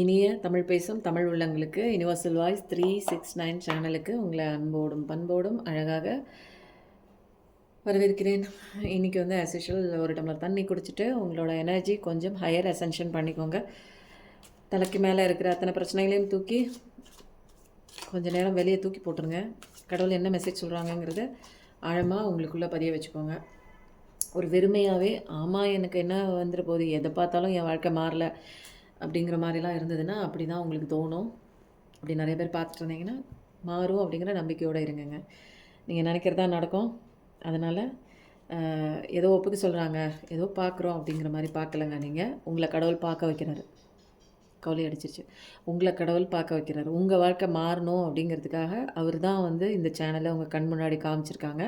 இனிய தமிழ் பேசும் தமிழ் உள்ளங்களுக்கு universal voice three six nine சேனலுக்கு உங்களை அன்போடும் பண்போடும் அழகாக வரவேற்கிறேன். இன்றைக்கி வந்து as ஒரு டம்ளர் தண்ணி குடிச்சிட்டு உங்களோட எனர்ஜி கொஞ்சம் ஹையர் அசென்ஷன் பண்ணிக்கோங்க. தலைக்கு மேலே இருக்கிற அத்தனை பிரச்சனைகளையும் தூக்கி கொஞ்சம் நேரம் வெளியே தூக்கி போட்டுருங்க. கடவுள் என்ன மெசேஜ் சொல்கிறாங்கங்கிறத ஆழமாக உங்களுக்குள்ளே பதிய வச்சுக்கோங்க. ஒரு வெறுமையாகவே ஆமாம் எனக்கு என்ன வந்துட போகுது? எதை பார்த்தாலும் என் வாழ்க்கை மாறலை. அப்படிங்கிற மாதிரிலாம் இருந்ததுன்னா அப்படி தான் உங்களுக்கு தோணும். அப்படி நிறைய பேர் பார்த்துட்டு இருந்தீங்கன்னா மாறும் அப்படிங்கிற நம்பிக்கையோடு இருங்கங்க. நீங்கள் நினைக்கிறதா நடக்கும். அதனால் ஏதோ ஒப்புக்கு சொல்கிறாங்க ஏதோ பார்க்குறோம் அப்படிங்கிற மாதிரி பார்க்கலங்க நீங்கள் உங்களை கடவுள் பார்க்க வைக்கிறாரு. கவலை அடிச்சிருச்சு. உங்களை கடவுள் பார்க்க வைக்கிறாரு. உங்கள் வாழ்க்கை மாறணும் அப்படிங்கிறதுக்காக அவர் தான் வந்து இந்த சேனலை உங்கள் கண் முன்னாடி காமிச்சிருக்காங்க.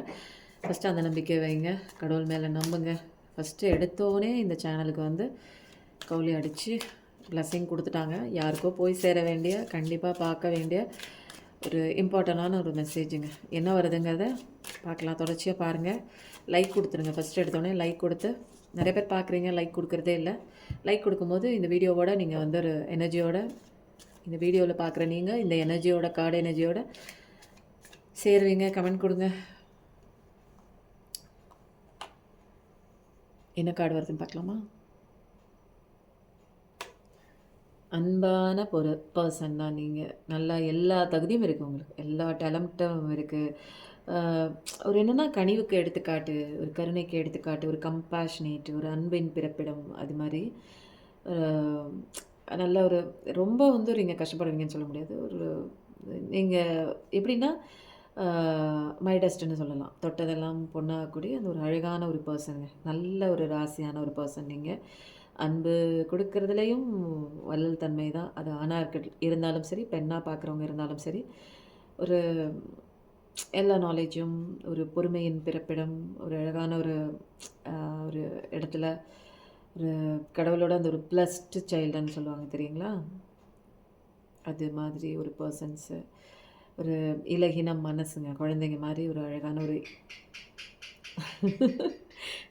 ஃபஸ்ட்டு அந்த நம்பிக்கை வைங்க. கடவுள் மேலே நம்புங்க. ஃபஸ்ட்டு எடுத்தோடனே இந்த சேனலுக்கு வந்து கவுளி அடித்து பிளஸ்ஸிங் கொடுத்துட்டாங்க. யாருக்கோ போய் சேர வேண்டிய கண்டிப்பாக பார்க்க வேண்டிய ஒரு இம்பார்ட்டண்டான ஒரு மெசேஜுங்க என்ன வருதுங்கிறத பார்க்கலாம். தொடர்ச்சியாக பாருங்கள் லைக் கொடுத்துருங்க. ஃபஸ்ட்டு எடுத்தோடனே லைக் கொடுத்து நிறைய பேர் பார்க்குறீங்க லைக் கொடுக்குறதே இல்லை. லைக் கொடுக்கும்போது இந்த வீடியோவோட நீங்கள் வந்து ஒரு எனர்ஜியோட இந்த வீடியோவில் பார்க்குற நீங்கள் இந்த எனர்ஜியோட கார்டு எனர்ஜியோட சேருவீங்க. கமெண்ட் கொடுங்க. என்ன கார்டு வருதுன்னு பார்க்கலாமா? அன்பான ஒரு பர்சன் தான் நீங்கள் நல்லா எல்லா தகுதியும் இருக்குது உங்களுக்கு. எல்லா டேலண்ட்டும் இருக்குது ஒரு என்னென்னா கனிவுக்கு எடுத்துக்காட்டு ஒரு கருணைக்கு எடுத்துக்காட்டு ஒரு கம்பேஷனேட் ஒரு அன்பின் பிறப்பிடம் அது மாதிரி. நல்ல ஒரு ரொம்ப வந்து நீங்கள் கஷ்டப்படுவீங்கன்னு சொல்ல முடியாது. ஒரு நீங்கள் எப்படின்னா மைடஸ்ட்னு சொல்லலாம். தொட்டதெல்லாம் பொண்ணாகக்கூடிய அந்த ஒரு அழகான ஒரு பர்சனுங்க நல்ல ஒரு ராசியான ஒரு பர்சன் நீங்கள் அன்பு கொடுக்கறதுலையும் வள்ளல் தன்மை தான் அது ஆணாக இருக்க இருந்தாலும் சரி பெண்ணாக பார்க்குறவங்க இருந்தாலும் சரி ஒரு எல்லா நாலேஜும் ஒரு பொறுமையின் பிறப்பிடம் ஒரு அழகான ஒரு ஒரு இடத்துல ஒரு கடவுளோட அந்த ஒரு ப்ளஸ்டு சைல்டுன்னு சொல்லுவாங்க தெரியுங்களா? அது மாதிரி ஒரு பர்சன்ஸு ஒரு இலகினம் மனசுங்க குழந்தைங்க மாதிரி ஒரு அழகான ஒரு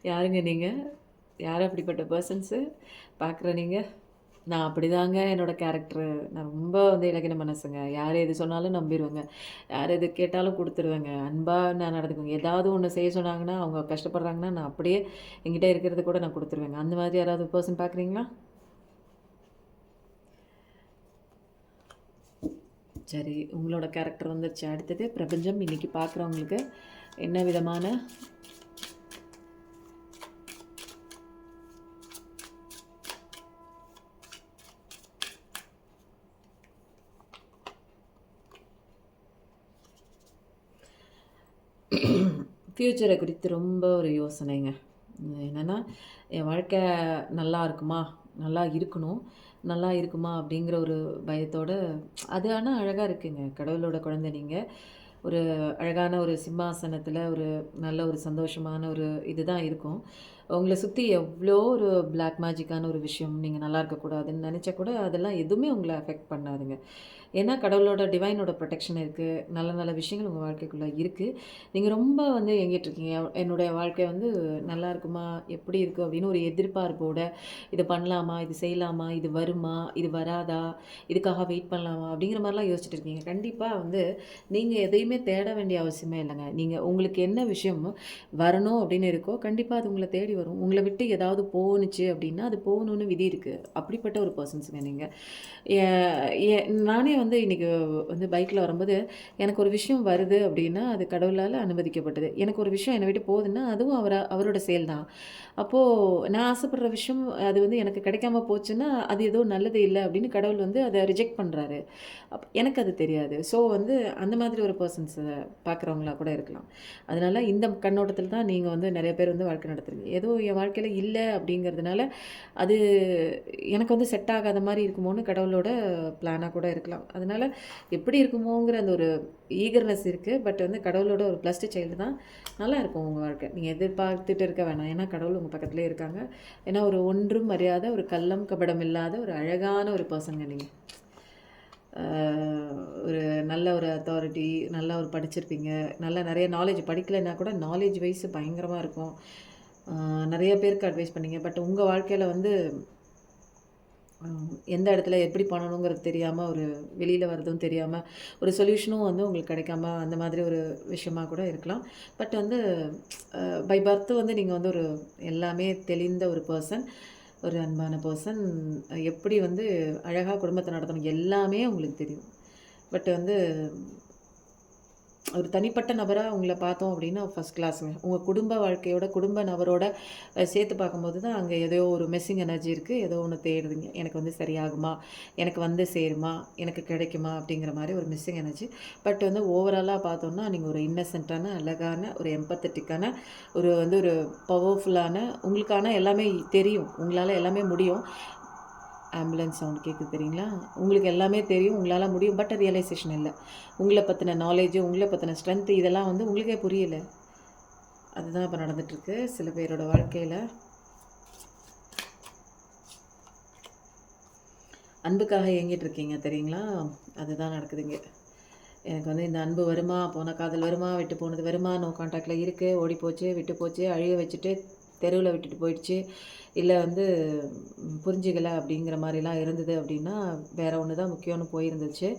யாருங்க நீங்கள் யார் அப்படிப்பட்ட பர்சன்ஸு பார்க்குற நீங்கள் நான் அப்படிதாங்க என்னோடய கேரக்டரு நான் ரொம்ப வந்து இலக்கின மனசுங்க. யார் எது சொன்னாலும் நம்பிடுவேங்க யார் எது கேட்டாலும் கொடுத்துருவேங்க. அன்பாக நான் நடந்துக்குவேங்க. ஏதாவது ஒன்று செய்ய சொன்னாங்கன்னா அவங்க கஷ்டப்படுறாங்கன்னா நான் அப்படியே என்கிட்ட இருக்கிறது கூட நான் கொடுத்துருவேங்க. அந்த மாதிரி யாராவது பர்சன் பார்க்குறீங்களா? சரி உங்களோட கேரக்டர் வந்துச்சு அடுத்தது பிரபஞ்சம். இன்றைக்கி பார்க்குறவங்களுக்கு என்ன விதமான ஃப்யூச்சரை குறித்து ரொம்ப ஒரு யோசனைங்க. என்னென்னா என் வாழ்க்கை நல்லா இருக்குமா? நல்லா இருக்கணும். நல்லா இருக்குமா? அப்படிங்கிற ஒரு பயத்தோட அது ஆனால் அழகாக இருக்குங்க. கடவுளோட குழந்தை நீங்கள் ஒரு அழகான ஒரு சிம்மாசனத்தில் ஒரு நல்ல ஒரு சந்தோஷமான ஒரு இதுதான் இருக்கும். உங்களை சுற்றி எவ்வளோ ஒரு பிளாக் மேஜிக்கான ஒரு விஷயம். நீங்கள் நல்லா இருக்கக்கூடாதுன்னு நினச்சா கூட அதெல்லாம் எதுவுமே உங்களை அஃபெக்ட் பண்ணாதுங்க. ஏன்னா கடவுளோட டிவைனோட ப்ரொடெக்ஷன் இருக்குது நல்ல நல்ல விஷயங்கள் உங்கள் வாழ்க்கைக்குள்ளே இருக்குது நீங்கள் ரொம்ப வந்து எங்கிட்டு இருக்கீங்க. என்னுடைய வாழ்க்கை வந்து நல்லா இருக்குமா? எப்படி இருக்குது அப்படின்னு ஒரு எதிர்பார்ப்போட இது பண்ணலாமா? இது செய்யலாமா? இது வருமா? இது வராதா? இதுக்காக வெயிட் பண்ணலாமா? அப்படிங்கிற மாதிரிலாம் யோசிச்சுட்டு இருக்கீங்க. கண்டிப்பாக வந்து நீங்கள் எதையுமே தேட வேண்டிய அவசியமே இல்லைங்க. நீங்கள் உங்களுக்கு என்ன விஷயம் வரணும் அப்படின்னு இருக்கோ கண்டிப்பாக அது உங்களை தேடி வரும். உங்களை விட்டு ஏதாவது போணுச்சு அப்படின்னா அது போகணுன்னு விதி இருக்குது அப்படிப்பட்ட ஒரு பர்சன்ஸுங்க நீங்கள் நானே வந்து இன்றைக்கி வந்து பைக்கில் வரும்போது எனக்கு ஒரு விஷயம் வருது அப்படின்னா அது கடவுளால் அனுமதிக்கப்பட்டது. எனக்கு ஒரு விஷயம் என்னை விட்டு போகுதுன்னா அதுவும் அவரை அவரோட செயல் தான். அப்போது நான் ஆசைப்படுற விஷயம் அது வந்து எனக்கு கிடைக்காம போச்சுன்னா அது ஏதோ நல்லது இல்லை அப்படின்னு கடவுள் வந்து அதை ரிஜெக்ட் பண்ணுறாரு அப் எனக்கு அது தெரியாது. ஸோ வந்து அந்த மாதிரி ஒரு பர்சன்ஸை பார்க்குறவங்களா கூட இருக்கலாம். அதனால் இந்த கண்ணோட்டத்தில் தான் நீங்கள் வந்து நிறைய பேர் வந்து வாழ்க்கை நடத்துறீங்க. ஏதோ என் வாழ்க்கையில் இல்லை அப்படிங்கிறதுனால அது எனக்கு வந்து செட் ஆகாத மாதிரி இருக்குமோன்னு கடவுளோட பிளானாக கூட இருக்கலாம். அதனால் எப்படி இருக்குமோங்கிற அந்த ஒரு ஈகர்னஸ் இருக்குது பட் வந்து கடவுளோட ஒரு ப்ளஸ்டு சைல்டு தான். நல்லா இருக்கும் உங்கள் வாழ்க்கை. நீங்கள் எதிர்பார்த்துட்டு இருக்க வேணாம். ஏன்னா கடவுள் உங்கள் பக்கத்துலேயே இருக்காங்க. ஏன்னா ஒரு ஒன்றும் அறியாத ஒரு கள்ளம் கபடம் இல்லாத ஒரு அழகான ஒரு பர்சனுங்க நீங்கள் ஒரு நல்ல ஒரு அத்தாரிட்டி நல்லா ஒரு படிச்சிருப்பீங்க. நல்லா நிறைய நாலேஜ் படிக்கலைன்னா கூட நாலேஜ் வைஸ் பயங்கரமாக இருக்கும். நிறைய பேருக்கு அட்வைஸ் பண்ணீங்க. பட் உங்கள் வாழ்க்கையில் வந்து எந்த இடத்துல எப்படி பண்ணணுங்கிறது தெரியாமல் ஒரு வெளியில் வர்றதும் தெரியாமல் ஒரு சொல்யூஷனும் வந்து உங்களுக்கு கிடைக்காம அந்த மாதிரி ஒரு விஷயமா கூட இருக்கலாம். பட் வந்து பை பர்த் வந்து நீங்கள் வந்து ஒரு எல்லாமே தெளிந்த ஒரு பர்சன் ஒரு அன்பான பர்சன் எப்படி வந்து அழகாக குடும்பத்தை நடத்தணும் எல்லாமே உங்களுக்கு தெரியும். பட் வந்து ஒரு தனிப்பட்ட நபராக உங்களை பார்த்தோம் அப்படின்னா ஃபஸ்ட் கிளாஸுங்க உங்கள் குடும்ப வாழ்க்கையோட குடும்ப நபரோட சேர்த்து பார்க்கும்போது தான் அங்கே ஏதோ ஒரு மெஸ்ஸிங் எனர்ஜி இருக்குது ஏதோ ஒன்று தேடுதுங்க. எனக்கு வந்து சரியாகுமா? எனக்கு வந்து சேருமா? எனக்கு கிடைக்குமா? அப்படிங்கிற மாதிரி ஒரு மிஸ்ஸிங் எனர்ஜி பட் வந்து ஓவராலாக பார்த்தோம்னா நீங்கள் ஒரு இன்னசென்ட்டான அழகான ஒரு எம்பத்தட்டிக்கான ஒரு வந்து ஒரு பவர்ஃபுல்லான உங்களுக்கான எல்லாமே தெரியும். உங்களால் எல்லாமே முடியும். ஆம்புலன்ஸ் சவுண்ட் கேட்குது தெரியுங்களா? உங்களுக்கு எல்லாமே தெரியும் உங்களால் முடியும் பட் ரியலைசேஷன் இல்லை. உங்களை பற்றின நாலேஜு உங்களை பற்றின ஸ்ட்ரென்த்து இதெல்லாம் வந்து உங்களுக்கே புரியல. அதுதான் இப்போ நடந்துகிட்ருக்கு சில பேரோட வாழ்க்கையில். அன்புக்காக இயங்கிட்டு இருக்கீங்க தெரியுங்களா? அதுதான் நடக்குதுங்க எனக்கு வந்து இந்த அன்பு வருமா? போன காதல் வருமா? விட்டு போனது வருமா நோ கான்டாக்டில் இருக்குது ஓடி போச்சு விட்டு போச்சு அழிய வச்சுட்டு தெருவில் விட்டுட்டு போயிடுச்சு. இல்லை வந்து புரிஞ்சுக்கலை அப்படிங்கிற மாதிரிலாம் இருந்தது அப்படின்னா வேறு ஒன்று தான் முக்கியம்னு போயிருந்துச்சு.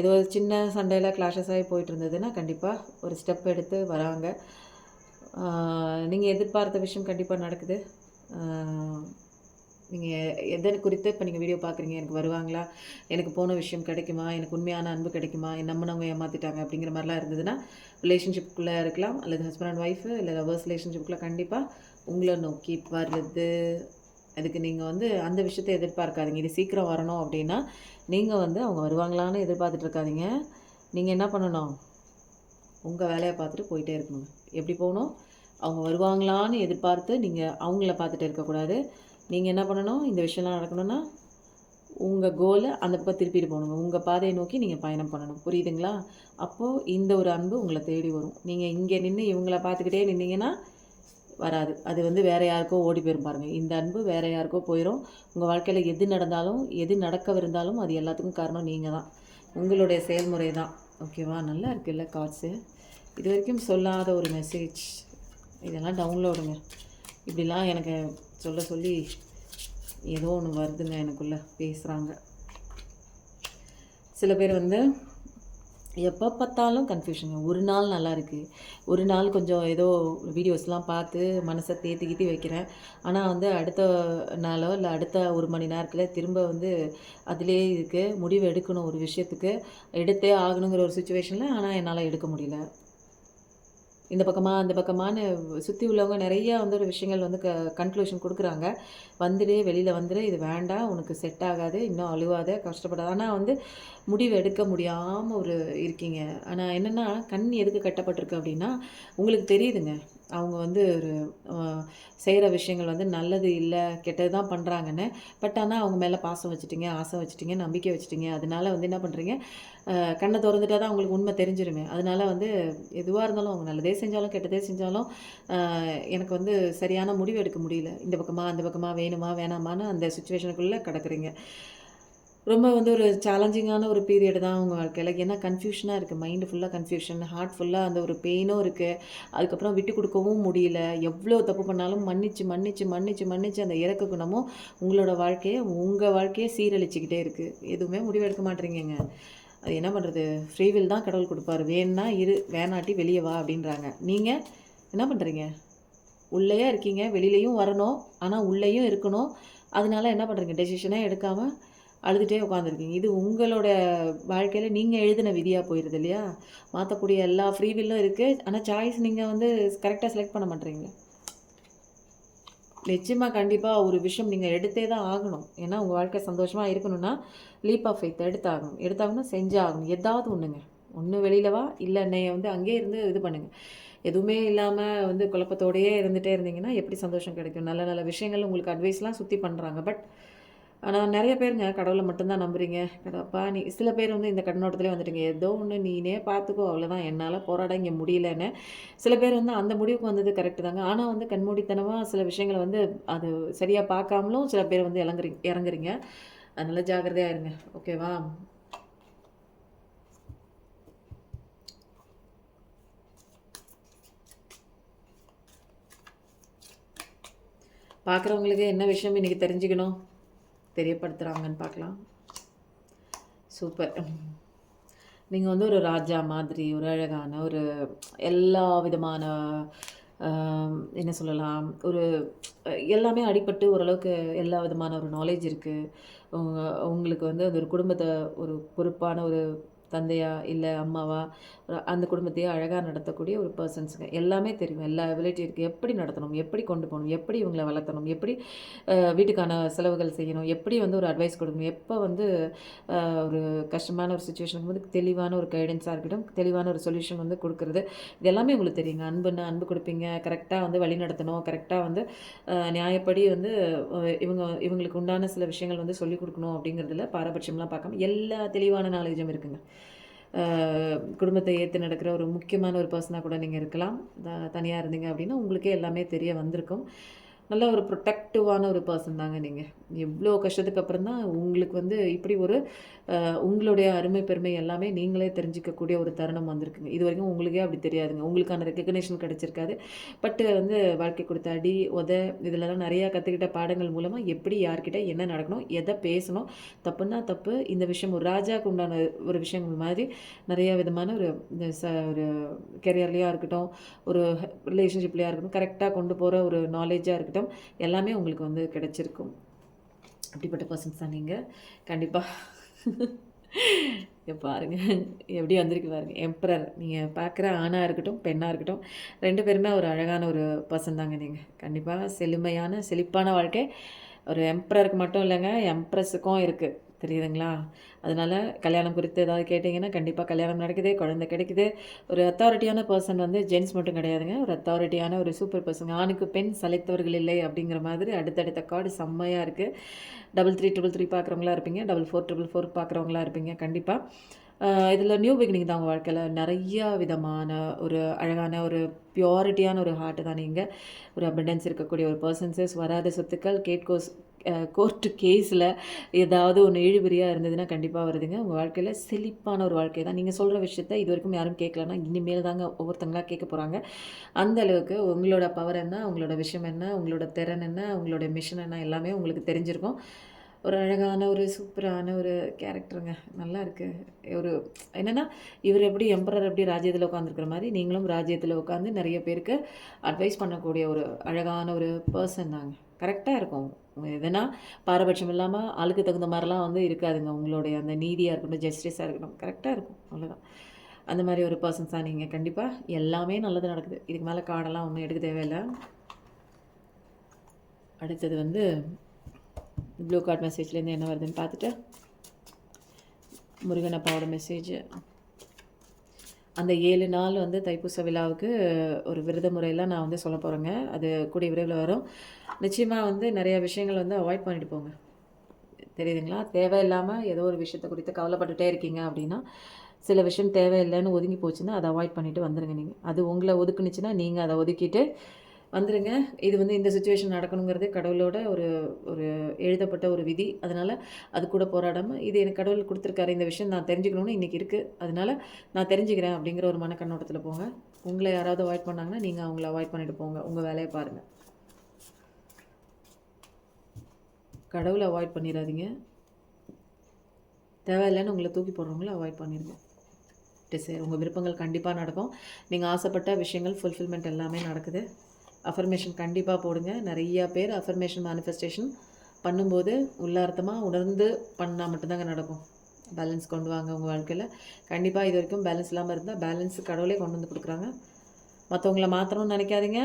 ஏதோ ஒரு சின்ன சண்டையில் கிளாஷஸ் ஆகி போயிட்டு இருந்ததுன்னா கண்டிப்பாக ஒரு ஸ்டெப் எடுத்து வராங்க. நீங்கள் எதிர்பார்த்த விஷயம் கண்டிப்பாக நடக்குது. நீங்கள் எதன் குறித்து இப்போ நீங்கள் வீடியோ பார்க்குறீங்க எனக்கு வருவாங்களா? எனக்கு போன விஷயம் கிடைக்குமா? எனக்கு உண்மையான அன்பு கிடைக்குமா? என் நம்பினவங்க ஏமாற்றிட்டாங்க அப்படிங்கிற மாதிரிலாம் இருந்ததுன்னா ரிலேஷன்ஷிப்புக்குள்ளே இருக்கலாம். அல்லது ஹஸ்பண்ட் அண்ட் ஒய்ஃபு இல்லை லவர்ஸ் ரிலேஷன்ஷிப்புக்குள்ளே கண்டிப்பாக உங்களை நோக்கி வருது அதுக்கு நீங்கள் வந்து அந்த விஷயத்தை எதிர்பார்க்காதீங்க. இது சீக்கிரம் வரணும் அப்படின்னா நீங்கள் வந்து அவங்க வருவாங்களான்னு எதிர்பார்த்துட்ருக்காதீங்க நீங்கள் என்ன பண்ணணும்? உங்கள் வேலையை பார்த்துட்டு போயிட்டே இருக்கணும். எப்படி போகணும்? அவங்க வருவாங்களான்னு எதிர்பார்த்து நீங்கள் அவங்கள பார்த்துட்டு இருக்கக்கூடாது. நீங்கள் என்ன பண்ணணும்? இந்த விஷயம்லாம் நடக்கணும்னா உங்கள் கோலை அந்த பக்கம் திருப்பிட்டு போகணுங்க. உங்கள் பாதையை நோக்கி நீங்கள் பயணம் பண்ணணும். புரியுதுங்களா? அப்போது இந்த ஒரு அன்பு உங்களை தேடி வரும். நீங்கள் இங்கே நின்று இவங்கள பார்த்துக்கிட்டே நின்னீங்கன்னா வராது. அது வந்து வேற யாருக்கோ ஓடி போயிரும் பாருங்க. இந்த அன்பு வேற யாருக்கோ போயிடும் உங்கள் வாழ்க்கையில் எது நடந்தாலும் எது நடக்கவிருந்தாலும் அது எல்லாத்துக்கும் காரணம் நீங்கள் தான் உங்களுடைய செயல்முறை தான் ஓகேவா? நல்லா இருக்குல்ல கார்ட்ஸு இது வரைக்கும் சொல்லாத ஒரு மெசேஜ் இதெல்லாம் டவுன்லோடுங்க இப்படிலாம் எனக்கு சொல்ல சொல்லி ஏதோ ஒன்று வருதுங்க எனக்குள்ளே. பேசுகிறாங்க சில பேர் வந்து எப்போ பார்த்தாலும் கன்ஃபியூஷனுங்க ஒரு நாள் நல்லா இருக்குது ஒரு நாள் கொஞ்சம் ஏதோ வீடியோஸ்லாம் பார்த்து மனசை தேத்தி கீத்தி வைக்கிறேன். ஆனால் வந்து அடுத்த நாளோ இல்லை அடுத்த ஒரு மணி நேரத்தில் திரும்ப வந்து அதிலே இருக்குது முடிவு எடுக்கணும் ஒரு விஷயத்துக்கு. எடுத்தே ஆகணுங்கிற ஒரு சுச்சுவேஷனில் ஆனால் என்னால் எடுக்க முடியல. இந்த பக்கமாக அந்த பக்கமான்னு சுற்றி உள்ளவங்க நிறையா வந்து ஒரு விஷயங்கள் வந்து க கன்க்ளூஷன் கொடுக்குறாங்க. வந்துடு வெளியில் வந்துடு இது வேண்டாம் உனக்கு செட் ஆகாது இன்னும் அழுவாத கஷ்டப்படாது. ஆனால் வந்து முடிவு எடுக்க முடியாமல் ஒரு இருக்கீங்க. ஆனால் என்னென்னா கண் எதுக்கு கட்டப்பட்டிருக்கு அப்படின்னா உங்களுக்கு தெரியுதுங்க. அவங்க வந்து ஒரு செய்கிற விஷயங்கள் வந்து நல்லது இல்லை கெட்டது தான் பண்ணுறாங்கன்னு பட் ஆனால் அவங்க மேலே பாசம் வச்சுட்டிங்க ஆசை வச்சுட்டிங்க நம்பிக்கை வச்சுட்டிங்க. அதனால வந்து என்ன பண்ணுறீங்க கண்ணை திறந்துட்டா தான் அவங்களுக்கு உண்மை தெரிஞ்சிருமே. அதனால வந்து எதுவாக இருந்தாலும் அவங்க நல்லதே செஞ்சாலும் கெட்டதே செஞ்சாலும் எனக்கு வந்து சரியான முடிவு எடுக்க முடியல. இந்த பக்கமாக அந்த பக்கமாக வேணுமா வேணாமான்னு அந்த சுச்சுவேஷனுக்குள்ளே கிடக்குறீங்க. ரொம்ப வந்து ஒரு சேலஞ்சிங்கான ஒரு பீரியட் தான் உங்கள் வாழ்க்கையில். ஏன்னா கன்ஃபியூஷனாக இருக்குது மைண்டு ஃபுல்லாக கன்ஃபியூஷன் ஹார்ட் ஃபுல்லாக அந்த ஒரு பெயினும் இருக்குது அதுக்கப்புறம் விட்டு கொடுக்கவும் முடியல. எவ்வளோ தப்பு பண்ணாலும் மன்னிச்சு மன்னிச்சு மன்னிச்சு மன்னிச்சு அந்த இறக்க குணமும் உங்களோட வாழ்க்கையை உங்கள் வாழ்க்கையை சீரழிச்சிக்கிட்டே இருக்குது எதுவுமே முடிவெடுக்க மாட்டேறீங்க அது என்ன பண்ணுறது ஃப்ரீவில் தான் கடவுள் கொடுப்பாரு. வேணா இரு வேணாட்டி வெளியே வா அப்படின்றாங்க. நீங்கள் என்ன பண்ணுறீங்க உள்ளேயே இருக்கீங்க. வெளியிலையும் வரணும். ஆனால் உள்ளேயும் இருக்கணும். அதனால என்ன பண்ணுறீங்க டெசிஷனே எடுக்காமல் அழுதுகிட்டே உட்காந்துருக்கீங்க இது உங்களோட வாழ்க்கையில் நீங்கள் எழுதின விதியாக போயிடுது இல்லையா? மாற்றக்கூடிய எல்லா ஃப்ரீவில்லும் இருக்குது ஆனால் சாய்ஸ் நீங்கள் வந்து கரெக்டாக செலக்ட் பண்ண மாட்டீங்க நிச்சயமாக கண்டிப்பாக ஒரு விஷயம் நீங்கள் எடுத்தே தான் ஆகணும். ஏன்னா உங்கள் வாழ்க்கை சந்தோஷமாக இருக்கணும்னா லீப் ஆஃப் ஃபைத் எடுத்தாகணும். எடுத்தாகணும் செஞ்சே ஆகணும் ஏதாவது ஒன்றுங்க ஒன்று வெளியில் வா. இல்லை என்னைய வந்து அங்கேயே இருந்து இது பண்ணுங்கள் எதுவுமே இல்லாமல் வந்து குழப்பத்தோடையே இருந்துகிட்டே இருந்தீங்கன்னா எப்படி சந்தோஷம் கிடைக்கும்? நல்ல நல்ல விஷயங்கள் உங்களுக்கு அட்வைஸ்லாம் சுற்றி பண்ணுறாங்க பட் ஆனால் நிறைய பேருங்க கடவுளை மட்டும்தான் நம்புறீங்க. கடப்பா நீ சில பேர் வந்து இந்த கண்ணோட்டத்திலே வந்துட்டீங்க. ஏதோ ஒன்று நீனே பார்த்துக்கோ அவ்வளோதான் என்னால் போராட இங்கே முடியலன்னு சில பேர் வந்து அந்த முடிவுக்கு வந்தது கரெக்டு தாங்க. ஆனால் வந்து கண்மூடித்தனமாக சில விஷயங்களை வந்து அது சரியாக பார்க்காமலும் சில பேர் வந்து இறங்குறீங்க இறங்குறீங்க. அதனால் ஜாக்கிரதையாக இருங்க. ஓகேவா பார்க்குறவங்களுக்கு என்ன விஷயம் இன்றைக்கி தெரிஞ்சுக்கணும்? தெரியப்படுத்துகிறாங்கன்னு பார்க்கலாம். சூப்பர் நீங்கள் வந்து ஒரு ராஜா மாதிரி ஒரு அழகான ஒரு எல்லா விதமான என்ன சொல்லலாம் ஒரு எல்லாமே அடிப்பட்டு ஓரளவுக்கு எல்லா விதமான ஒரு நாலேஜ் இருக்குது உங்களுக்கு வந்து அது ஒரு குடும்பத்தை ஒரு பொறுப்பான ஒரு தந்தையா இல்லை அம்மாவா? அந்த குடும்பத்தையே அழகாக நடத்தக்கூடிய ஒரு பர்சன்ஸுங்க எல்லாமே தெரியும். எல்லா எபிலிட்டி இருக்குது எப்படி நடத்தணும்? எப்படி கொண்டு போகணும்? எப்படி இவங்களை வளர்த்தணும்? எப்படி வீட்டுக்கான செலவுகள் செய்யணும்? எப்படி வந்து ஒரு அட்வைஸ் கொடுக்கணும்? எப்போ வந்து ஒரு கஷ்டமான ஒரு சுச்சுவேஷனுக்கு வந்து தெளிவான ஒரு கைடன்ஸாக இருக்கட்டும் தெளிவான ஒரு சொல்யூஷன் வந்து கொடுக்குறது. இது எல்லாமே உங்களுக்கு தெரியுங்க. அன்புன்னா அன்பு கொடுப்பீங்க? கரெக்டாக வந்து வழி நடத்தணும். கரெக்டாக வந்து நியாயப்படி வந்து இவங்க இவங்களுக்கு உண்டான சில விஷயங்கள் வந்து சொல்லிக் கொடுக்கணும் அப்படிங்கிறதுல பாரபட்சம்லாம் பார்க்காம எல்லா தெளிவான நாலேஜும் இருக்குங்க. குடும்பத்தை ஏற்று நடக்கிற ஒரு முக்கியமான ஒரு பர்சனாக கூட நீங்கள் இருக்கலாம். தனியாக இருந்தீங்க அப்படின்னா உங்களுக்கே எல்லாமே தெரிய வந்திருக்கும். நல்ல ஒரு ப்ரொட்டக்டிவான ஒரு பர்சன் தாங்க நீங்கள் எவ்வளோ கஷ்டத்துக்கு அப்புறம் தான் உங்களுக்கு வந்து இப்படி ஒரு உங்களுடைய அருமை பெருமை எல்லாமே நீங்களே தெரிஞ்சிக்கக்கூடிய ஒரு தருணம் வந்திருக்குங்க. இது வரைக்கும் உங்களுக்கே அப்படி தெரியாதுங்க. உங்களுக்கான ரெக்கக்னேஷன் கிடச்சிருக்காது. பட்டு வந்து வாழ்க்கை கொடுத்த அடி உத இதிலலாம் நிறையா கற்றுக்கிட்ட பாடங்கள் மூலமாக எப்படி யார்கிட்ட என்ன நடக்கணும் எதை பேசணும் தப்புன்னா தப்பு. இந்த விஷயம் ஒரு ராஜாவுக்கு உண்டான ஒரு விஷயங்கள் மாதிரி நிறைய விதமான ஒரு இந்த ச ஒரு கெரியர்லேயா இருக்கட்டும் ஒரு ரிலேஷன்ஷிப்லேயா இருக்கட்டும் கரெக்டாக கொண்டு போகிற ஒரு நாலேஜாக இருக்கட்டும் எல்லாமே உங்களுக்கு வந்து கிடைச்சிருக்கும். அப்படிப்பட்ட பர்சன்ஸ் தான் நீங்கள் கண்டிப்பாக பாருங்க. எப்படி வந்திருக்கு பாருங்க. எம்பரர் நீங்கள் பார்க்குற ஆணாக இருக்கட்டும் பெண்ணாக இருக்கட்டும் ரெண்டு பேருமே ஒரு அழகான ஒரு பர்சன் தாங்க நீங்கள் கண்டிப்பாக செழுமையான செழிப்பான வாழ்க்கை. ஒரு எம்பரருக்கு மட்டும் இல்லைங்க எம்ப்ரஸுக்கும் இருக்குது தெரியுதுங்களா? அதனால் கல்யாணம் குறித்து ஏதாவது கேட்டிங்கன்னா கண்டிப்பாக கல்யாணம் நடக்குது குழந்தை கிடைக்குது. ஒரு அத்தாரிட்டியான பர்சன் வந்து ஜென்ஸ் மட்டும் கிடையாதுங்க. ஒரு அத்தாரிட்டியான ஒரு சூப்பர் பர்சன் ஆணுக்கு பெண் சலைத்தவர்கள் இல்லை அப்படிங்கிற மாதிரி அடுத்தடுத்த கார்டு செம்மையாக இருக்குது டபுள் த்ரீ ட்ரிபிள் த்ரீ பார்க்குறவங்களா இருப்பீங்க. டபுள் ஃபோர் ட்ரிபிள் ஃபோர் பார்க்குறவங்களா இருப்பீங்க. கண்டிப்பாக இதில் நியூ பிகினிங் தான் உங்கள் வாழ்க்கையில். நிறையா விதமான ஒரு அழகான ஒரு பியூரிட்டியான ஒரு ஹார்ட்டு தான் நீங்கள் ஒரு அபண்டன்ஸ் இருக்கக்கூடிய ஒரு பர்சன்சஸ் வராத சொத்துக்கள் கேட்கோஸ் கோர்ட்டு கேஸில் ஏதாவது ஒன்று இழுபறியாக இருந்ததுன்னா கண்டிப்பாக வருதுங்க. உங்கள் வாழ்க்கையில் செழிப்பான ஒரு வாழ்க்கை தான். நீங்கள் சொல்கிற விஷயத்த இது வரைக்கும் யாரும் கேட்கலன்னா இனிமேல் தாங்க ஒவ்வொருத்தங்களாக கேட்க போகிறாங்க அந்த அளவுக்கு உங்களோட பவர் என்ன உங்களோட விஷயம் என்ன உங்களோட திறன் என்ன உங்களோட மிஷன் என்ன எல்லாமே உங்களுக்கு தெரிஞ்சிருக்கும். ஒரு அழகான ஒரு சூப்பரான ஒரு கேரக்டருங்க. நல்லா இருக்குது ஒரு என்னென்னா இவர் எப்படி எம்பரர் எப்படி ராஜ்யத்தில் உட்காந்துருக்கிற மாதிரி நீங்களும் ராஜ்யத்தில் உட்காந்து நிறைய பேருக்கு அட்வைஸ் பண்ணக்கூடிய ஒரு அழகான ஒரு பர்சன் தாங்க. கரெக்டாக இருக்கும். எதுனா பாரபட்சம் இல்லாமல் ஆளுக்கு தகுந்த மாதிரிலாம் வந்து இருக்காதுங்க. உங்களுடைய அந்த நீதியாக இருக்கட்டும் ஜஸ்டிஸாக இருக்கட்டும் கரெக்டாக இருக்கும். அவ்வளோதான் அந்த மாதிரி ஒரு பர்சன்ஸ் தான் நீங்கள் கண்டிப்பாக எல்லாமே நல்லது நடக்குது. இதுக்கு மேலே கார்டெல்லாம் ஒன்றும் எடுக்க தேவையில்லை. அடுத்தது வந்து ப்ளூ கார்ட் மெசேஜ்லேருந்து என்ன வருதுன்னு பார்த்துட்டு முருகன் அப்பாவோட மெசேஜ் அந்த ஏழு நாள் வந்து தைப்பூச விழாவுக்கு ஒரு விரத முறையெல்லாம் நான் வந்து சொல்ல போகிறேங்க அது கூடிய விரைவில் வரும். நிச்சயமாக வந்து நிறைய விஷயங்கள் வந்து அவாய்ட் பண்ணிட்டு போங்க. தெரியுதுங்களா? தேவையில்லாமல் ஏதோ ஒரு விஷயத்தை குறித்து கவலைப்பட்டுட்டே இருக்கீங்க அப்படின்னா சில விஷயம் தேவையில்லைன்னு ஒதுங்கி போச்சுன்னா அதை அவாய்ட் பண்ணிவிட்டு வந்துடுங்க நீங்கள் அது உங்களை ஒதுக்குனுச்சுன்னா நீங்கள் அதை ஒதுக்கிட்டு வந்துடுங்க இது வந்து இந்த சுச்சுவேஷன் நடக்கணுங்கிறது கடவுளோட ஒரு ஒரு எழுதப்பட்ட ஒரு விதி. அதனால் அது கூட போராடாமல் இது எனக்கு கடவுள் கொடுத்துருக்காரு இந்த விஷயம் நான் தெரிஞ்சுக்கணும்னு இன்றைக்கி இருக்குது அதனால் நான் தெரிஞ்சுக்கிறேன் அப்படிங்கிற ஒரு மனக்கண்ணோட்டத்தில் போங்க. உங்களை யாராவது அவாய்ட் பண்ணாங்கன்னா நீங்கள் அவங்கள அவாய்ட் பண்ணிட்டு போங்க. உங்கள் வேலையை பாருங்கள் கடவுளை அவாய்ட் பண்ணிடாதீங்க தேவையில்லைன்னு உங்களை தூக்கி போடுறவங்கள அவாய்ட் பண்ணிடுங்க டிசைர் உங்கள் விருப்பங்கள் கண்டிப்பாக நடக்கும். நீங்கள் ஆசைப்பட்ட விஷயங்கள் ஃபுல்ஃபில்மெண்ட் எல்லாமே நடக்குது. அஃபர்மேஷன் கண்டிப்பாக போடுங்க. நிறையா பேர் அஃபர்மேஷன் மேனிஃபெஸ்டேஷன் பண்ணும்போது உள்ளார்த்தமாக உணர்ந்து பண்ணால் மட்டும்தாங்க நடக்கும். பேலன்ஸ் கொண்டு வாங்க உங்கள் வாழ்க்கையில். கண்டிப்பாக இது வரைக்கும் பேலன்ஸ் இல்லாமல் இருந்தால் பேலன்ஸ் கடவுளே கொண்டு வந்து கொடுக்குறாங்க. மற்றவங்கள மாற்றணும்னு நினைக்காதீங்க.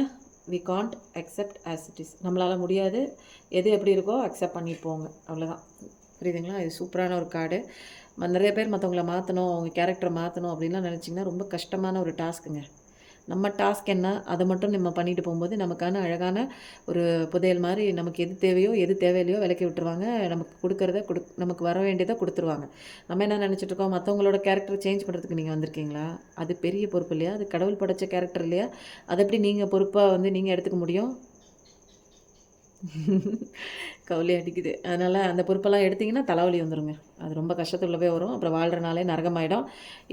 We can't accept as it is நம்மளால் முடியாது. எது எப்படி இருக்கோ அக்செப்ட் பண்ணி போங்க. அவ்வளோதான் புரியுதுங்களா? இது சூப்பரான ஒரு கார்டு நிறைய பேர் மற்றவங்கள மாற்றணும் அவங்க கேரக்டரை மாற்றணும் அப்படின்லாம் நினச்சிங்கன்னா ரொம்ப கஷ்டமான ஒரு டாஸ்க்குங்க நம்ம டாஸ்க் என்ன அதை மட்டும் நம்ம பண்ணிட்டு போகும்போது நமக்கான அழகான ஒரு புதையல் மாதிரி நமக்கு எது தேவையோ எது தேவையில்லையோ விலக்கி விட்டுருவாங்க. நமக்கு கொடுக்குறத கொடு நமக்கு வர வேண்டியதை கொடுத்துருவாங்க. நம்ம என்ன நினச்சிட்டு இருக்கோம்? மற்றவங்களோட கேரக்டர் சேஞ்ச் பண்ணுறதுக்கு நீங்கள் வந்திருக்கீங்களா? அது பெரிய பொறுப்பு இல்லையா? அது கடவுள் படைச்ச கேரக்டர் இல்லையா? அதை எப்படி நீங்கள் பொறுப்பாக வந்து நீங்கள் எடுத்துக்க முடியும்? கவுலி அடிக்குது. அதனால் அந்த பொறுப்பெல்லாம் எடுத்திங்கன்னா தலைவலி வந்துடுங்க அது ரொம்ப கஷ்டத்துள்ளவே போய் வரும். அப்புறம் வாழ்கிற நாளே நரகமாயிடும்.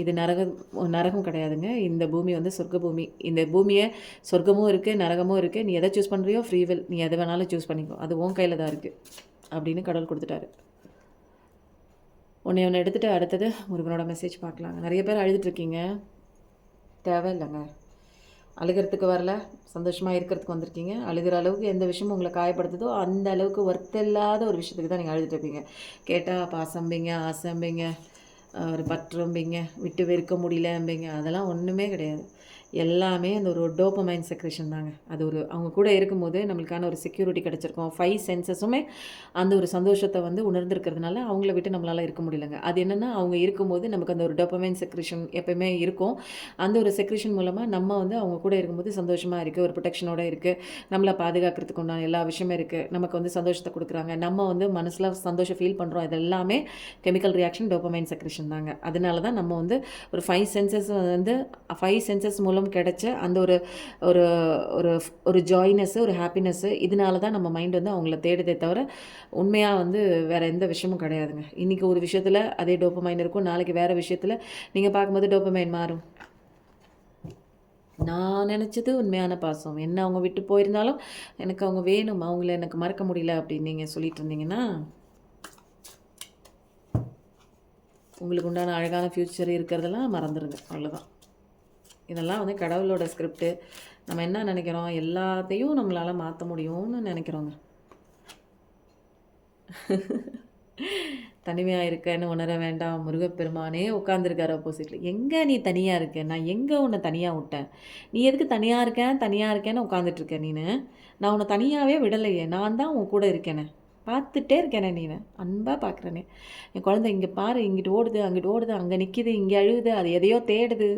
இது நரகம் நரகம் கிடையாதுங்க. இந்த பூமி வந்து சொர்க்க பூமி இந்த பூமியை சொர்க்கமும் இருக்குது நரகமும் இருக்குது நீ எதை சூஸ் பண்ணுறியோ ஃப்ரீவில் நீ எதை வேணாலும் சூஸ் பண்ணிக்கோ. அது உன் கையில் தான் இருக்குது அப்படின்னு கடவுள் கொடுத்துட்டாரு. உன்னை ஒன்று எடுத்துகிட்டு அடுத்தது முருகனோட மெசேஜ் பார்க்கலாங்க. நிறைய பேர் அழுதுட்ருக்கீங்க தேவையில்லைங்க. அழுகிறதுக்கு வரல. சந்தோஷமாக இருக்கிறதுக்கு வந்திருக்கீங்க. அழுகிற அளவுக்கு எந்த விஷயமும் உங்களை காயப்படுத்துதோ அந்த அளவுக்கு ஒர்த் இல்லாத ஒரு விஷயத்துக்கு தான் நீங்கள் அழுதுட்டு இருப்பீங்க. கேட்டால் பாசம்பிங்க ஆசம்பிங்க ஒரு பற்றும்பிங்க விட்டு வெறுக்க முடியலம்பிங்க அதெல்லாம் ஒன்றுமே கிடையாது. எல்லாமே அந்த ஒரு டோப்பமைன் செக்ரேஷன் தாங்க. அது ஒரு அவங்க கூட இருக்கும்போது நம்மளுக்கான ஒரு செக்யூரிட்டி கிடச்சிருக்கும். ஃபைவ் சென்சஸுமே அந்த ஒரு சந்தோஷத்தை வந்து உணர்ந்துருக்கிறதுனால அவங்கள விட்டு நம்மளால் இருக்க முடியலங்க. அது என்னென்னா அவங்க இருக்கும்போது நமக்கு அந்த ஒரு டோப்பமைன் செக்ரேஷன் எப்போயுமே இருக்கும். அந்த ஒரு செக்ரேஷன் மூலமாக நம்ம வந்து அவங்க கூட இருக்கும்போது சந்தோஷமாக இருக்குது ஒரு ப்ரொடெக்ஷனோட இருக்குது நம்மளை பாதுகாக்கிறதுக்கு உண்டான எல்லா விஷயமே இருக்குது நமக்கு வந்து சந்தோஷத்தை கொடுக்குறாங்க. நம்ம வந்து மனசில் சந்தோஷம் ஃபீல் பண்ணுறோம் இது எல்லாமே கெமிக்கல் ரியாக்ஷன் டோப்பமைன் செக்ரேஷன் தாங்க. அதனால தான் நம்ம வந்து ஒரு ஃபைவ் சென்சஸ் வந்து ஃபைவ் சென்சஸ் மூலம் மூலம் கிடைச்ச அந்த ஒரு ஒரு ஒரு ஒரு ஜாய்னஸ்ஸு ஒரு ஹாப்பினஸ்ஸு இதனால தான் நம்ம மைண்ட் வந்து அவங்கள தேடுதே தவிர உண்மையாக வந்து வேறு எந்த விஷயமும் கிடையாதுங்க. இன்றைக்கி ஒரு விஷயத்தில் அதே டோப்பமைன் இருக்கும். நாளைக்கு வேறு விஷயத்தில் நீங்கள் பார்க்கும்போது டோப்பமைன் மாறும். நான் நினச்சது உண்மையான பாசம். என்ன அவங்க விட்டு போயிருந்தாலும் எனக்கு அவங்க வேணும். அவங்கள எனக்கு மறக்க முடியல அப்படின்னு நீங்கள் சொல்லிட்டு இருந்தீங்கன்னா உங்களுக்கு உண்டான அழகான ஃப்யூச்சர் இருக்கிறதெல்லாம் மறந்துடுங்க அவ்வளோதான் இதெல்லாம் வந்து கடவுளோட ஸ்கிரிப்டு நம்ம என்ன நினைக்கிறோம்? எல்லாத்தையும் நம்மளால் மாற்ற முடியும்னு நினைக்கிறோங்க. தனிமையாக இருக்கேன்னு உணர வேண்டாம். முருகப்பெருமானே உட்காந்துருக்காரு ஆப்போசிட்டில் எங்கே நீ தனியாக இருக்க? நான் எங்கே உன்னை தனியாக விட்டேன்? நீ எதுக்கு தனியாக இருக்கேன்? தனியாக இருக்கேன்னு உட்காந்துட்ருக்கேன் நீனு? நான் உன்னை தனியாகவே விடலையே. நான் தான் உன் கூட இருக்கேனே. பார்த்துட்டே இருக்கேனே நீனு. அன்பாக பார்க்குறேனே. என் குழந்தை இங்கே பாரு. இங்கிட்டு ஓடுது அங்கிட்டு ஓடுது அங்கே நிற்கிது இங்கே அழுகுது அது எதையோ தேடுது.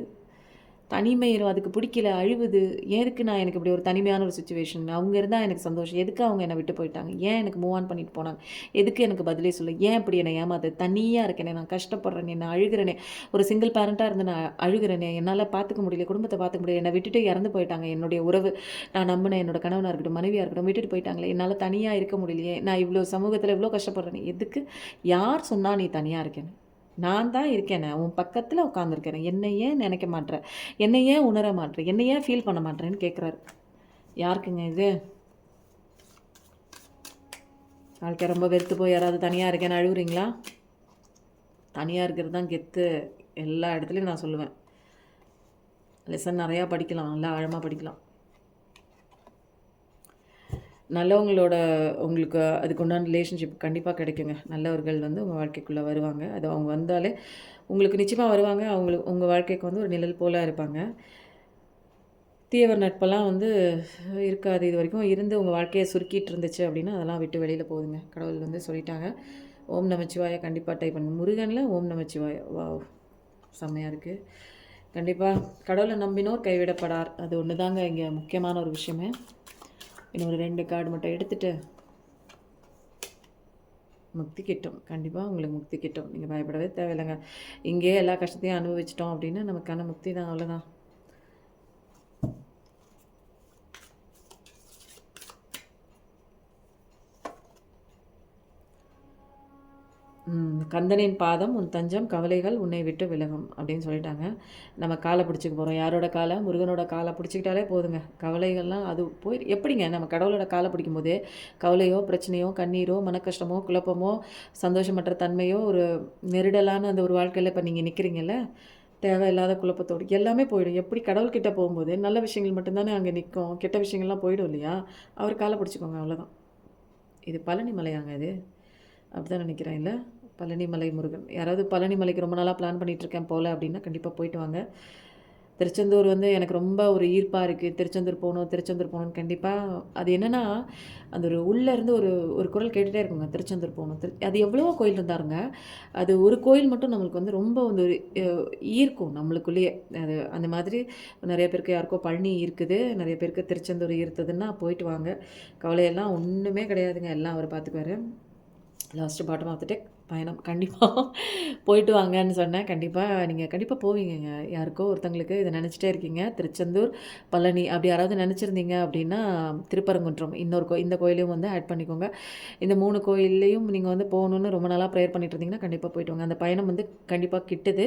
தனிமையிலும் அதுக்கு பிடிக்கல அழுவுது எதுக்கு நான் எனக்கு இப்படி ஒரு தனிமையான ஒரு சுச்சுவேஷன் அவங்க இருந்தால் எனக்கு சந்தோஷம். எதுக்கு அவங்க என்னை விட்டு போயிட்டாங்க? ஏன் எனக்கு மூவ் ஆன் பண்ணிட்டு போனாங்க? எதுக்கு எனக்கு பதிலே சொல்ல? ஏன் இப்படி என்னை ஏமாத்து? தனியாக இருக்கேனே நான் கஷ்டப்படுறேனே நான் அழுகிறேனே. ஒரு சிங்கிள் பேரண்ட்டாக இருந்து நான் அழுகிறேனே என்னால் பார்த்துக்க முடியல குடும்பத்தை பார்த்துக்க முடியல என்னை விட்டுட்டு இறந்து போயிட்டாங்க. என்னுடைய உறவு நான் நம்பினேன். என்னோட கணவனாக இருக்கட்டும் மனைவியாக இருக்கட்டும் விட்டுட்டு போயிட்டாங்களே என்னால் தனியாக இருக்க முடியலையே. நான் இவ்வளோ சமூகத்தில் இவ்வளோ கஷ்டப்படுறேனே எதுக்கு? யார் சொன்னால் நீ தனியாக இருக்கேன்னு? நான் தான் இருக்கேனே உன் பக்கத்தில் உட்காந்துருக்கிறேன் என்னை ஏன் நினைக்க மாட்டேன் என்னை ஏன் உணர மாட்டேன் என்னை ஏன் ஃபீல் பண்ண மாட்டேறேன்னு கேட்குறாரு யாருக்குங்க இது? வாழ்க்கை ரொம்ப வெறுத்து போய் யாராவது தனியாக இருக்கேன்னு அழுகுறீங்களா தனியாக இருக்கிறது தான் கெத்து. எல்லா இடத்துலையும் நான் சொல்லுவேன். லெசன் நிறையா படிக்கலாம் நல்லா ஆழமாக படிக்கலாம். நல்லவங்களோட உங்களுக்கு அதுக்கு உண்டான ரிலேஷன்ஷிப் கண்டிப்பாக கிடைக்குங்க. நல்லவர்கள் வந்து உங்கள் வாழ்க்கைக்குள்ளே வருவாங்க. அது அவங்க வந்தாலே உங்களுக்கு நிச்சயமாக வருவாங்க. அவங்களுக்கு உங்கள் வாழ்க்கைக்கு வந்து ஒரு நிழல் போல இருப்பாங்க. தீயவர் நட்பெல்லாம் வந்து இருக்காது இது வரைக்கும். இருந்து உங்கள் வாழ்க்கையை சுருக்கிட்டு இருந்துச்சு அப்படின்னா அதெல்லாம் விட்டு வெளியில் போகுதுங்க. கடவுள் வந்து சொல்லிட்டாங்க. ஓம் நமச்சிவாய கண்டிப்பாக டைப் பண்ணு முருகனில் ஓம் நமச்சிவாய. வா செம்மையாக இருக்குது கண்டிப்பாக கடவுளை நம்பினோர் கைவிடப்படார். அது ஒன்று தாங்க இங்கே முக்கியமான ஒரு விஷயமே. இன்னும் ஒரு ரெண்டு கார்டு மட்டும் எடுத்துகிட்டு முக்தி கிட்டும். கண்டிப்பாக உங்களுக்கு முக்தி கிட்டும். நீங்கள் பயப்படவே தேவையில்லைங்க. இங்கேயே எல்லா கஷ்டத்தையும் அனுபவிச்சிட்டோம் அப்படின்னா நமக்கான முக்தி தான். அவ்வளோதான் கந்தனின் பாதம் உன் தஞ்சம் கவலைகள் உன்னை விட்டு விலகும் அப்படின்னு சொல்லிட்டாங்க. நம்ம காலை பிடிச்சிக்க போகிறோம் யாரோட காலை? முருகனோட காலை பிடிச்சிக்கிட்டாலே போதுங்க. கவலைகள்லாம் அது போய் எப்படிங்க? நம்ம கடவுளோட காலை பிடிக்கும் போதே கவலையோ பிரச்சனையோ கண்ணீரோ மனக்கஷ்டமோ குழப்பமோ சந்தோஷமற்ற தன்மையோ ஒரு நெருடலான அந்த ஒரு வாழ்க்கையில் இப்போ நீங்கள் நிற்கிறீங்கல்ல தேவையில்லாத குழப்பத்தோடு எல்லாமே போயிடும். எப்படி கடவுள்கிட்ட போகும்போது நல்ல விஷயங்கள் மட்டும்தானே அங்கே நிற்கும். கெட்ட விஷயங்கள்லாம் போயிடும் இல்லையா? அவர் காலை பிடிச்சிக்கோங்க அவ்வளோதான் இது பழனி மலையாங்க இது. அப்படி தான் நினைக்கிறேன் இல்லை? பழனிமலை முருகன். யாராவது பழனிமலைக்கு ரொம்ப நாளாக பிளான் பண்ணிகிட்ருக்கேன் போகல அப்படின்னா கண்டிப்பாக போயிட்டு வாங்க. திருச்செந்தூர் வந்து எனக்கு ரொம்ப ஒரு ஈர்ப்பாக இருக்குது திருச்செந்தூர் போகணும் திருச்செந்தூர் போகணுன்னு கண்டிப்பாக அது என்னென்னா அந்த ஒரு உள்ளேருந்து ஒரு ஒரு குரல் கேட்டுகிட்டே இருக்குங்க. திருச்செந்தூர் போகணும். திரு அது எவ்வளோ கோயில் இருந்தாருங்க. அது ஒரு கோயில் மட்டும் நம்மளுக்கு வந்து ரொம்ப வந்து ஒரு ஈர்க்கும் நம்மளுக்குள்ளேயே. அது அந்த மாதிரி நிறைய பேருக்கு யாருக்கோ பழனி இருக்குது. நிறைய பேருக்கு திருச்செந்தூர் ஈர்த்ததுன்னா போயிட்டு வாங்க. கவலையெல்லாம் ஒன்றுமே கிடையாதுங்க. எல்லாம் அவர் பார்த்துக்குவார் last bottom of the deck பயணம். கண்டிப்பாக போயிட்டு வாங்கன்னு சொன்னேன். கண்டிப்பாக நீங்கள் கண்டிப்பாக போவீங்கங்க. யாருக்கோ ஒருத்தங்களுக்கு இதை நினச்சிட்டே இருக்கீங்க. திருச்செந்தூர் பழனி அப்படி யாராவது நினச்சிருந்தீங்க அப்படின்னா திருப்பரங்குன்றம் இன்னொரு கோ இந்த கோயிலையும் வந்து ஆட் பண்ணிக்கோங்க. இந்த மூணு கோயில்லையும் நீங்கள் வந்து போகணுன்னு ரொம்ப நாளாக ப்ரேயர் பண்ணிட்டு இருந்தீங்கன்னா கண்டிப்பாக போயிட்டு வாங்க. அந்த பயணம் வந்து கண்டிப்பாக கிட்டுது.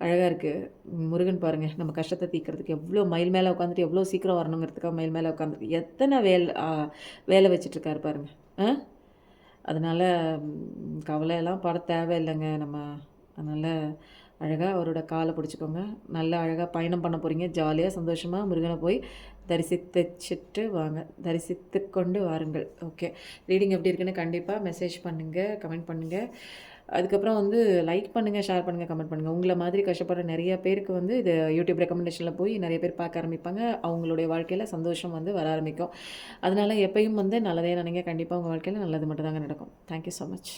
அழகாக இருக்குது முருகன் பாருங்கள் நம்ம கஷ்டத்தை தீக்கிறதுக்கு எவ்வளோ மைல் மேலே உட்காந்துட்டு எவ்வளோ சீக்கிரம் வரணுங்கிறதுக்காக மைல் மேலே உட்காந்துருக்கு எத்தனை வேலை வேலை வச்சிட்ருக்காரு பாருங்கள் ஆ? அதனால் கவலையெல்லாம் பட தேவையில்லைங்க. நம்ம அதனால் அழகாக அவரோட காலை பிடிச்சிக்கோங்க. நல்லா அழகாக பயணம் பண்ண போகிறீங்க ஜாலியாக சந்தோஷமாக முருகனை போய் தரிசித்துச்சிட்டு வாங்க. தரிசித்து கொண்டு வாருங்கள். ஓகே. ரீடிங் எப்படி இருக்குன்னு கண்டிப்பாக மெசேஜ் பண்ணுங்கள் கமெண்ட் பண்ணுங்கள் அதுக்கப்புறம் வந்து லைக் பண்ணுங்கள் ஷேர் பண்ணுங்கள் கமெண்ட் பண்ணுங்கள் உங்களை மாதிரி கஷ்டப்படுற நிறைய பேருக்கு வந்து இது யூடியூப் ரெக்கமெண்டேஷனில் போய் நிறைய பேர் பார்க்க ஆரம்பிப்பாங்க. அவங்களுடைய வாழ்க்கையில் சந்தோஷம் வந்து வர ஆரம்பிக்கும். அதனால் எப்பயும் வந்து நல்லதே நினைங்க. கண்டிப்பாக உங்கள் வாழ்க்கையில் நல்லது மட்டும் தாங்க நடக்கும் தேங்க்யூ ஸோ மச்